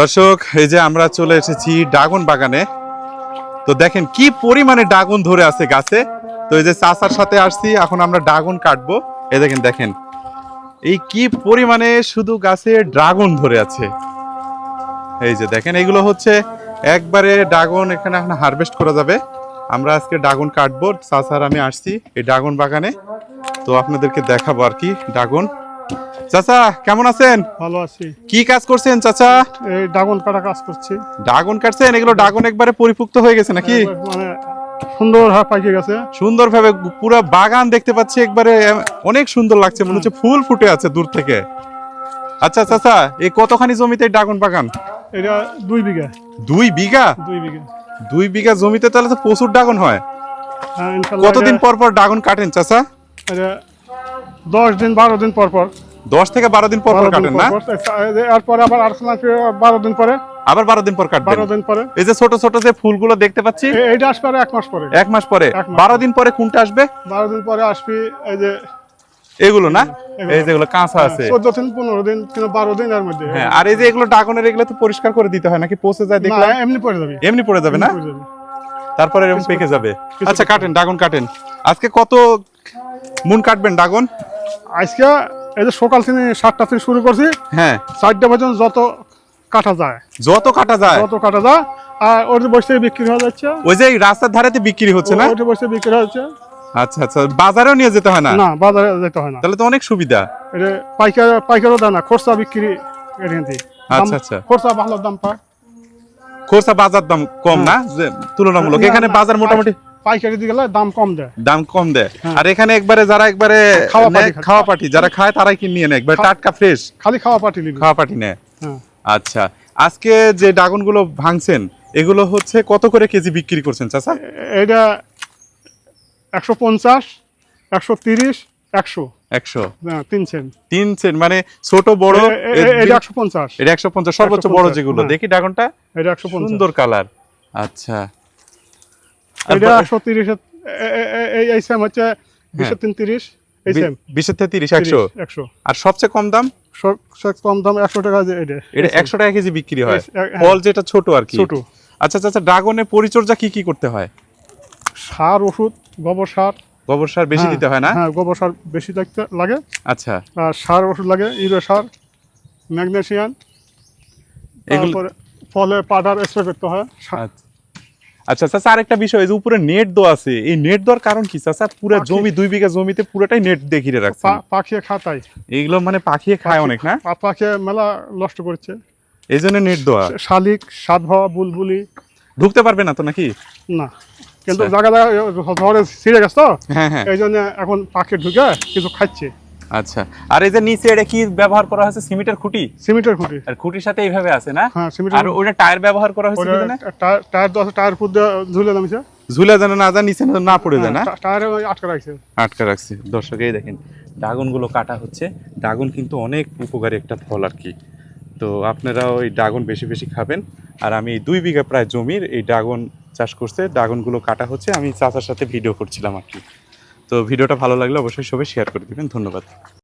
দর্শক, এই যে আমরা চলে এসেছি ড্রাগন বাগানে। তো দেখেন কি পরিমাণে ড্রাগন ধরে আছে গাছে। তো এই যে চাচার সাথে আসছি, এখন আমরা ড্রাগন কাটবো। এই দেখেন দেখেন। এই কি পরিমাণে শুধু গাছে ড্রাগন ধরে আছে। এই যে দেখেন, এগুলো হচ্ছে একবারে ড্রাগন এখানে এখন হারভেস্ট করা যাবে। আমরা আজকে ড্রাগন কাটবো। চাচার আমি আসছি এই ড্রাগন বাগানে। তো আপনাদেরকে দেখাবো আর কি ড্রাগন। চাচা কেমন আছেন? ভালো আছি। কি কাজ করছেন চাচা? এই ড্রাগন কাটা কাজ করছি। ড্রাগন কাটছেন? এগুলো ড্রাগন একবারে পরিপুক্ত হয়ে গেছে নাকি? মানে সুন্দর হাত পাইকে গেছে। সুন্দরভাবে পুরো বাগান দেখতে পাচ্ছি একবারে অনেক সুন্দর লাগছে মনে হচ্ছে ফুল ফুটে আছে দূর থেকে। আচ্ছা চাচা এই কতখানি জমিতে ড্রাগন বাগান? এটা দুই বিঘা। দুই বিঘা? দুই বিঘা। দুই বিঘা জমিতে তাহলে তো প্রচুর ড্রাগন হয়। হ্যাঁ, কতদিন পর পর ড্রাগন কাটেন চাচা? এটা দশ দিন বারো দিন পর পর। দশ থেকে বারো দিন পর পর বারো দিন কাটেন না? এরপরে আবার মাস বারো দিন পরে। আবার বারো দিন পর কাটবেন। বারো দিন পরে। এই যে ছোট ছোট যে ফুলগুলো দেখতে পাচ্ছি এইটা আসবে আর এক মাস পরে। এক মাস পরে। বারো দিন পরে কোনটা আসবে? বারো দিন পরে আসবি এই যে এগুলো না? এই যেগুলো কাঁচা আছে। চোদ্দ দিন পনেরো দিন কিন্তু বারো দিন এর মধ্যে। হ্যাঁ আর এই যে এগুলো ড্রাগনের এগুলো তো পরিষ্কার করে দিতে হয় নাকি? পচে যায় না দেখলাম। এমনি পড়ে যাবে। এমনি পড়ে যাবে না। তারপরে এরকম পেকে যাবে। আচ্ছা কাটেন ড্রাগন কাটেন। আজকে কত মুন কাটবেন ড্রাগন? আজকে এই যে সকাল থেকে সাতটা থেকে শুরু করছি হ্যাঁ। চারটা পর্যন্ত যত কাটা যায়। যত কাটা যায়? যত কাটা যায় আর ওর বসে বিক্রি হয়ে যাচ্ছে। ওই যে রাস্তার ধারেতে বিক্রি হচ্ছে না? ওটা বসে বিক্রি হচ্ছে আচ্ছা আচ্ছা বাজারেও নিয়ে যেতে হয় না? না বাজারে যেতে হয় না। তাহলে তো অনেক সুবিধা। এটা পাইকার পাইকারও দেয় না খরচা বিক্রি এখান থেকে। আচ্ছা, আচ্ছা। খরচা ভালো দাম পায়। খোরসা বাজার দাম কম না? তুলনামূলক। এখানে বাজার মোটামুটি পাইকারি দিকে দাম কম দেয়। দাম কম দেয়। হ্যাঁ। আর এখানে একবারে যারা একবারে খাওয়া পাটি খাওয়া পাটি যারা খায় তারাই কিনে নিয়ে নেয়। একবার টাটকা ফ্রেশ। খালি খাওয়া পাটি খাওয়া পাটি নেয়। হ্যাঁ। আচ্ছা আজকে যে ড্রাগনগুলো ভাঙছেন এগুলো হচ্ছে কত করে কেজি বিক্রি করছেন চাচা? এটা একশো পঞ্চাশ একশো তিরিশ একশো। একশো। হ্যাঁ, তিন সেন্ট তিন সেন্ট মানে ছোট বড় এটা একশো পঞ্চাশ। এটা একশো পঞ্চাশ সর্বোচ্চ বড় যেগুলো। হ্যাঁ। দেখি ড্রাগনটা এটা একশো পঞ্চাশ। সুন্দর কালার। আচ্ছা। এটা একশো তিরিশ এই সেম হচ্ছে বিশো তিন তিরিশ এই সেম বিশের থেকে তিরিশ একশো? একশো। আর সবচেয়ে কম দাম? সব- সব কম দাম একশো টাকা এটা। এটা একশো টাকা কেজি বিক্রি হয়। ফল যেটা ছোট আর কি। ছোট। আচ্ছা আচ্ছা আচ্ছা ড্রাগনের পরিচর্যা কি কি করতে হয়? সার ওষুধ গোবর সার। গোবর সার বেশি হ্যাঁ, দিতে হয় না? হ্যাঁ গোবর সার বেশি লাগতে লাগে। আচ্ছা। আর সার ওষুধ লাগে ইউরিয়া সার ম্যাগনেসিয়াম। তারপরে ফলে পাউডার স্প্রে করতে হয়। আচ্ছা আচ্ছা চাচা আরেকটা বিষয় যে উপরে নেট দেওয়া আছে এই নেট দেওয়ার কারণ কি চাচা পুরো জমি দুই বিঘা জমিতে পুরোটাই নেট দিয়ে ঘিরে রাখছে পা- পাখিয়ে খাতাই এইগুলো মানে পাখিয়ে খায় অনেক না? পাখিয়ে মেলা নষ্ট করছে। এই জন্য নেট দেওয়া। শালিক সাধবা বুলবুলি। ঢুকতে পারবে না তো নাকি? না। কিন্তু আচ্ছা। জায়গা জায়গা ধরে ছিঁড়ে গেছে তো? হ্যাঁ হ্যাঁ। এই জন্য এখন পাখি ঢুকে কিছু খাচ্ছে। আচ্ছা। আর এই যে নিচে এটা কি ব্যবহার করা হয়েছে? সিমেন্টের খুঁটি? সিমেন্টের খুঁটি। আর খুঁটির সাথে এইভাবে আছে না? হ্যাঁ আর সিমেন্টের ওটা টায়ার ব্যবহার করা হয়েছে কি টায়ার- টায়ার দশ টায়ার ফুট ঝুলে নামিছে ঝুলে যেন না যায় নিচে না পড়ে যায় না? হ্যাঁ, টা- টায়ারে আটকে রাখছে। আটকা রাখছে। দর্শক এই দেখেন ড্রাগনগুলো কাটা হচ্ছে। ড্রাগন কিন্তু অনেক উপকারী একটা ফল আর কি। তো আপনারা ওই ড্রাগন বেশি বেশি খাবেন। আর আমি দুই বিঘা প্রায় জমির এই ড্রাগন চাষ করছে। ড্রাগনগুলো কাটা হচ্ছে। আমি চাচার সাথে ভিডিও করছিলাম আর কি। তো ভিডিওটা ভালো লাগলে অবশ্যই সবাই শেয়ার করে দেবেন। ধন্যবাদ।